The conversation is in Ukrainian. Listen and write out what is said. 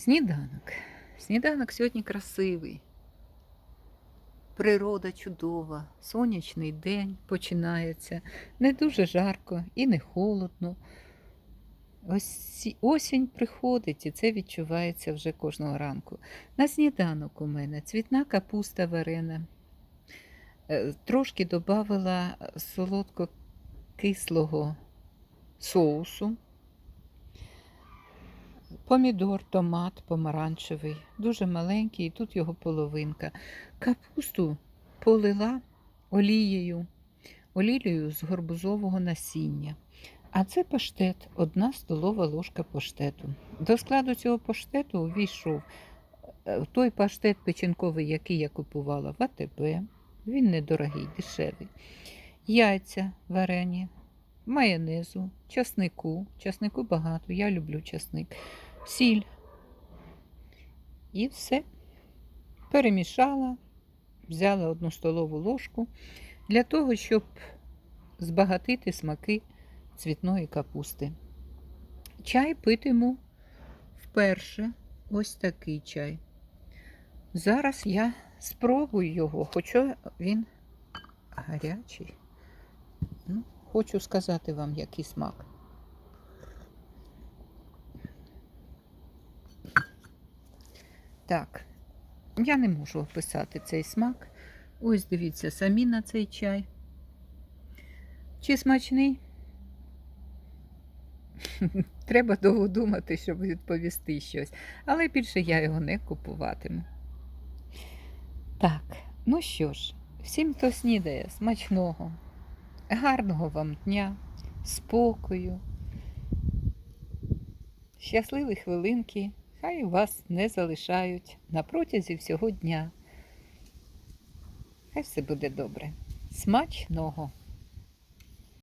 Сніданок. Сніданок сьогодні красивий. Природа чудова, сонячний день починається. Не дуже жарко і не холодно. Ось осінь приходить, і це відчувається вже кожного ранку. На сніданок у мене цвітна капуста варена. Е, Трошки додавала солодко-кислого соусу. Помідор, томат помаранчевий, дуже маленький, і тут його половинка. Капусту полила олією, олією з горбузового насіння. А це паштет, одна столова ложка паштету. До складу цього паштету увійшов е, той паштет печінковий, який я купувала в АТБ. Він недорогий, дешевий. Яйця варені, майонезу, часнику. Часнику багато, я люблю часник сіль. І все. Перемішала, взяла одну столову ложку для того, щоб збагатити смаки цвітної капусти. Чай питиму вперше ось такий чай. Зараз я спробую його, хоча він гарячий. Ну, хочу сказати вам, який смак. Так, я не можу описати цей смак. Ось дивіться, самі на цей чай. Чи смачний? Треба довго думати, щоб відповісти щось. Але більше я його не купуватиму. Так, ну що ж, всім, хто снідає, смачного, гарного вам дня, спокою, щасливі хвилинки. Хай вас не залишають на протязі всього дня. Хай все буде добре. Смачного!